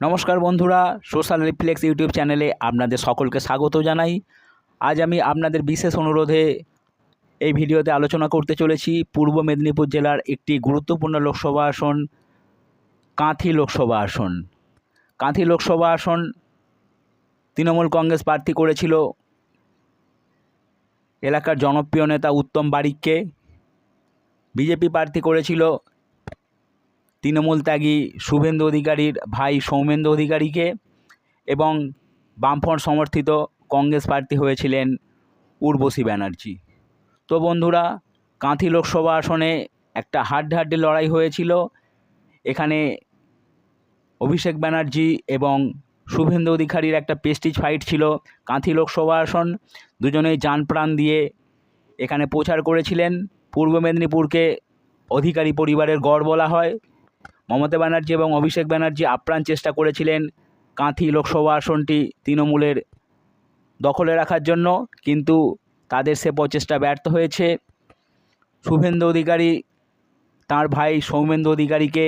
নমস্কার বন্ধুরা, social reflex YouTube চ্যানেলে আপনাদের সকলকে স্বাগত জানাই। আজ আমি আপনাদের বিশেষ অনুরোধে এই ভিডিওতে আলোচনা করতে চলেছি পূর্ব মেদিনীপুর জেলার একটি গুরুত্বপূর্ণ লোকসভা আসন, কাঁথি লোকসভা আসন। কাঁথি লোকসভা আসন তৃণমূল কংগ্রেস প্রার্থী করেছিল এলাকার জনপ্রিয় নেতা উত্তম বারিককে। বিজেপি প্রার্থী করেছিল তৃণমূল ত্যাগী শুভেন্দু অধিকারীর ভাই সৌমেন্দু অধিকারীকে এবং বামফ্রন্ট সমর্থিত কংগ্রেস প্রার্থী হয়েছিলেন উর্বশী ব্যানার্জি। তো বন্ধুরা, কাঁথি লোকসভা আসনে একটা হাড্ডাহাড্ডি লড়াই হয়েছিল। এখানে অভিষেক ব্যানার্জি এবং শুভেন্দু অধিকারীর একটা পেস্টিজ ফাইট ছিল কাঁথি লোকসভা আসন। দুজনেই যান প্রাণ দিয়ে এখানে প্রচার করেছিলেন। পূর্ব মেদিনীপুরকে অধিকারী পরিবারের গড় বলা হয়। মমতা ব্যানার্জি এবং অভিষেক ব্যানার্জি আপ্রাণ চেষ্টা করেছিলেন কাঁথি লোকসভা আসনটি তৃণমূলের দখলে রাখার জন্য, কিন্তু তাদের সে প্রচেষ্টা ব্যর্থ হয়েছে। শুভেন্দু অধিকারী, তার ভাই সৌমেন্দু অধিকারীকে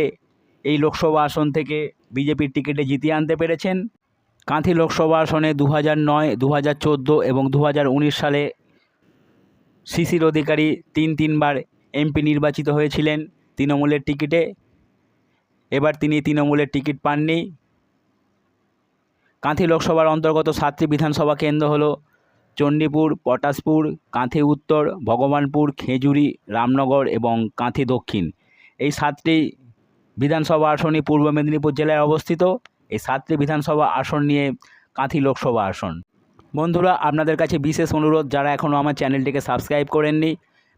এই লোকসভা আসন থেকে বিজেপির টিকিটে জিতিয়ে আনতে পেরেছেন। কাঁথি লোকসভা আসনে দু হাজার নয় দু হাজার চোদ্দ এবং দু হাজার উনিশ সালে শিশির অধিকারী তিন তিনবার এমপি নির্বাচিত হয়েছিলেন তৃণমূলের টিকিটে। এবার তিনি তৃণমূলের টিকিট পাননি। কাঁথি লোকসভার অন্তর্গত সাতটি বিধানসভা কেন্দ্র হলো চণ্ডীপুর, পটাশপুর, কাঁথি উত্তর, ভগবানপুর, খেজুরি, রামনগর এবং কাঁথি দক্ষিণ। এই সাতটি বিধানসভা আসনই পূর্ব মেদিনীপুর জেলায় অবস্থিত। এই সাতটি বিধানসভা আসন নিয়ে কাঁথি লোকসভা আসন। বন্ধুরা, আপনাদের কাছে বিশেষ অনুরোধ, যারা এখনও আমার চ্যানেলটিকে সাবস্ক্রাইব করেননি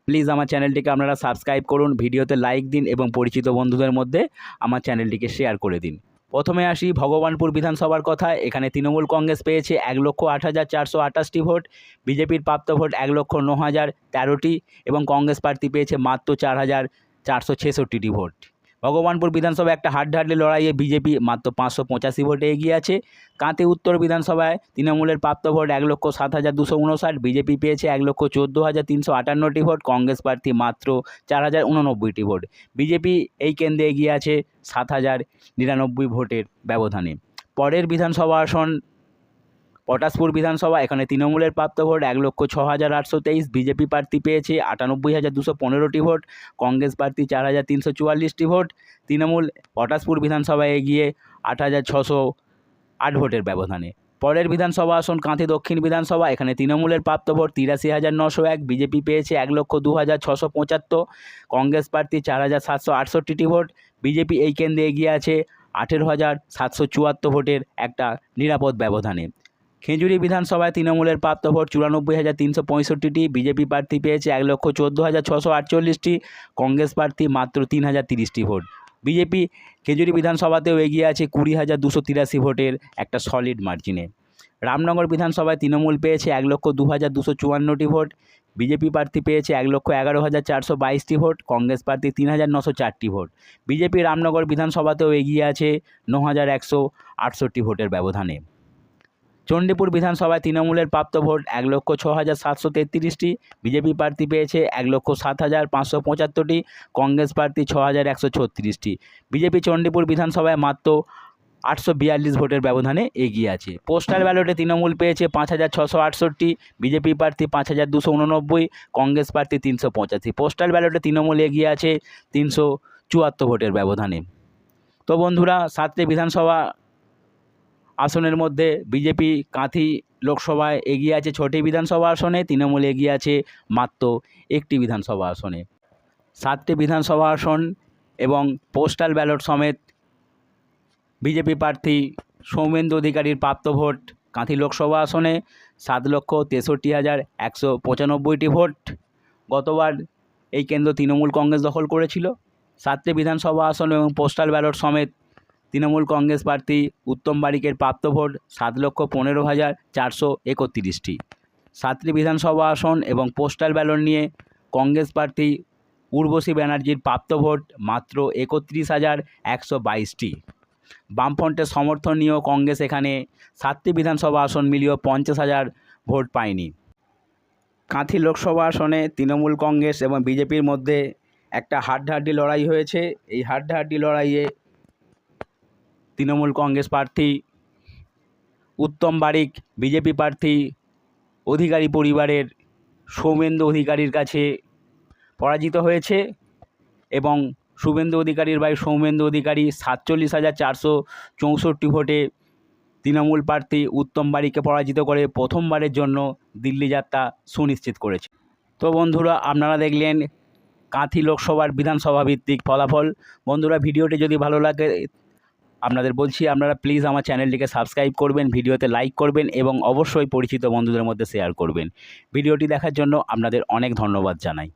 প্লিজ আমার চ্যানেলটিকে আপনারা সাবস্ক্রাইব করুন, ভিডিওতে লাইক দিন এবং পরিচিত বন্ধুদের মধ্যে আমার চ্যানেলটিকে শেয়ার করে দিন। প্রথমে আসি ভগবানপুর বিধানসভার কথা। এখানে তৃণমূল কংগ্রেস পেয়েছে এক লক্ষ আট হাজার চারশো আঠাশটি ভোট, বিজেপির প্রাপ্ত ভোট এক লক্ষ ন হাজার তেরোটি এবং কংগ্রেস প্রার্থী পেয়েছে মাত্র চার হাজার চারশো ছেষট্টিটি ভোট। ভগবানপুর বিধানসভায় একটা হাড্ডাহাড্ডি লড়াইয়ে বিজেপি মাত্র পাঁচশো পঁচাশি ভোটে এগিয়ে আছে। কাঁথি উত্তর বিধানসভায় তৃণমূলের প্রাপ্ত ভোট এক লক্ষ সাত হাজার দুশো উনষাট, বিজেপি পেয়েছে এক লক্ষ চোদ্দ হাজার তিনশো আটান্নটি ভোট, কংগ্রেস প্রার্থী মাত্র চার হাজার উননব্বইটি ভোট। বিজেপি এই কেন্দ্রে এগিয়ে আছে সাত হাজার নিরানব্বই ভোটের ব্যবধানে। পরের বিধানসভা আসন পটাশপুর বিধানসভা, এখানে তৃণমূলের প্রাপ্ত ভোট এক লক্ষ ছ হাজার আটশো তেইশ, বিজেপি প্রার্থী পেয়েছে আটানব্বই হাজার দুশো পনেরোটি ভোট, কংগ্রেস প্রার্থী চার হাজার তিনশো চুয়াল্লিশটি ভোট, তৃণমূল পটাশপুর বিধানসভায় এগিয়ে আট হাজার ছশো আট ভোটের ব্যবধানে। পরের বিধানসভা আসন কাঁথি দক্ষিণ বিধানসভা, এখানে তৃণমূলের প্রাপ্ত ভোট তিরাশি হাজার নশো এক, বিজেপি পেয়েছে এক লক্ষ দু হাজার ছশো পঁচাত্তর, কংগ্রেস প্রার্থী চার হাজার সাতশো আটষট্টিটি ভোট, বিজেপি এই কেন্দ্রে এগিয়ে আছে আঠেরো হাজার সাতশো চুয়াত্তর ভোটের একটা নিরাপদ ব্যবধানে। খেজুরি বিধানসভায় তৃণমূলের প্রাপ্ত ভোট চুরানব্বই হাজার তিনশো পঁয়ষট্টিটি, বিজেপি প্রার্থী পেয়েছে এক লক্ষ চোদ্দ হাজার ছশো আটচল্লিশটি, কংগ্রেস প্রার্থী মাত্র তিন হাজার তিরিশটি ভোট। বিজেপি খেজুরি বিধানসভাতেও এগিয়ে আছে কুড়ি হাজার দুশো তিরাশি ভোটের একটা সলিড মার্জিনে রামনগর বিধানসভায় তৃণমূল পেয়েছে এক লক্ষ দু হাজার দুশো চুয়ান্নটি ভোট, বিজেপি প্রার্থী পেয়েছে এক লক্ষ এগারো হাজার চারশো বাইশটি ভোট, কংগ্রেস প্রার্থী তিন হাজার নশো চারটি ভোট। বিজেপি রামনগর বিধানসভাতেও এগিয়ে আছে ন হাজার একশো আটষট্টি ভোটের ব্যবধানে। চণ্ডীপুর বিধানসভায় তৃণমূলের প্রাপ্ত ভোট এক লক্ষ ছ হাজার সাতশো তেত্রিশটি, বিজেপি প্রার্থী পেয়েছে এক লক্ষ সাত হাজার পাঁচশো পঁচাত্তরটি, কংগ্রেস প্রার্থী ছ হাজার একশো ছত্রিশটি। বিজেপি চণ্ডীপুর বিধানসভায় মাত্র আটশো বিয়াল্লিশ ভোটের ব্যবধানে এগিয়ে আছে। পোস্টাল ব্যালটে তৃণমূল পেয়েছে পাঁচ হাজার ছশো আটষট্টি, বিজেপি প্রার্থী পাঁচ হাজার দুশো উননব্বই, কংগ্রেস প্রার্থী তিনশো পঁচাশি। পোস্টাল ব্যালটে তৃণমূল এগিয়ে আছে তিনশো চুয়াত্তর ভোটের ব্যবধানে। তো বন্ধুরা, সাতটি বিধানসভা আসনের মধ্যে বিজেপি কাঁথি লোকসভায় এগিয়ে আছে ছটি বিধানসভা আসনে, তৃণমূল এগিয়ে আছে মাত্র একটি বিধানসভা আসনে। সাতটি বিধানসভা আসন এবং পোস্টাল ব্যালট সমেত বিজেপি প্রার্থী সৌমেন্দু অধিকারীর প্রাপ্ত ভোট কাঁথি লোকসভা আসনে, সাত লক্ষ তেষট্টি হাজার একশো পঁচানব্বইটি ভোট। গতবার এই কেন্দ্র তৃণমূল কংগ্রেস দখল করেছিল। সাতটি বিধানসভা আসন এবং পোস্টাল ব্যালট সমেত তৃণমূল কংগ্রেস প্রার্থী উত্তম বারিকের প্রাপ্ত ভোট সাত লক্ষ পনেরো হাজার চারশো একত্রিশটি। সাতটি বিধানসভা আসন এবং পোস্টাল ব্যালট নিয়ে কংগ্রেস প্রার্থী উর্বশী ব্যানার্জির প্রাপ্ত ভোট মাত্র একত্রিশ হাজার একশো বাইশটি। বামফ্রন্টের সমর্থন নিয়েও কংগ্রেস এখানে সাতটি বিধানসভা আসন মিলিয়েও পঞ্চাশ হাজার ভোট পায়নি। কাঁথি লোকসভা আসনে তৃণমূল কংগ্রেস এবং বিজেপির মধ্যে একটা হাড্ডাহাড্ডি লড়াই হয়েছে। এই হাড্ডাহাড্ডি লড়াইয়ে তৃণমূল কংগ্রেস প্রার্থী, উত্তম বারিক, বিজেপি প্রার্থী, অধিকারী পরিবারের সৌমেন্দু অধিকারীর কাছে পরাজিত হয়েছে এবং শুভেন্দু অধিকারীর ভাই সৌমেন্দু অধিকারী সাতচল্লিশ হাজার চারশো চৌষট্টি ভোটে তৃণমূল প্রার্থী উত্তম বারিককে পরাজিত করে প্রথমবারের জন্য দিল্লি যাত্রা সুনিশ্চিত করেছে। তো বন্ধুরা, আপনারা দেখলেন কাঁথি লোকসভার বিধানসভা ভিত্তিক ফলাফল। বন্ধুরা, ভিডিওটি যদি ভালো লাগে আপনাদের বলছি, আপনারা প্লিজ আমার চ্যানেলটিকে সাবস্ক্রাইব করবেন, ভিডিওতে লাইক করবেন এবং অবশ্যই পরিচিত বন্ধুদের মধ্যে শেয়ার করবেন। ভিডিওটি দেখার জন্য আপনাদের অনেক ধন্যবাদ জানাই।